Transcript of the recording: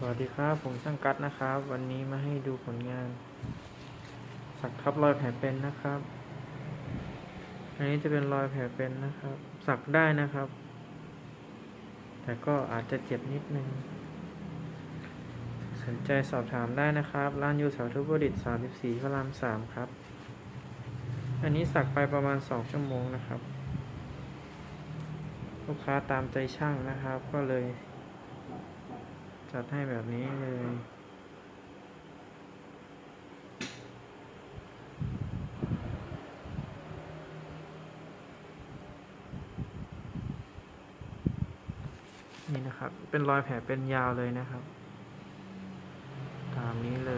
สวัสดีครับ ผมช่างกัดนะครับ วันนี้มาให้ดูผลงาน สักทับรอยแผลเป็นนะครับ อันนี้จะเป็นรอยแผลเป็นนะครับ สักได้นะครับ แต่ก็อาจจะเจ็บนิดนึง สนใจสอบถามได้นะครับ ร้านอยู่แถวทุบดิต34พระราม3ครับ อันนี้สักไปประมาณ 2 ชั่วโมงนะครับ ลูกค้าตามใจช่างนะครับ ก็เลย จัดให้แบบนี้เลยนี่นะครับ เป็นรอยแผลเป็นยาวเลยนะครับ ตามนี้เลย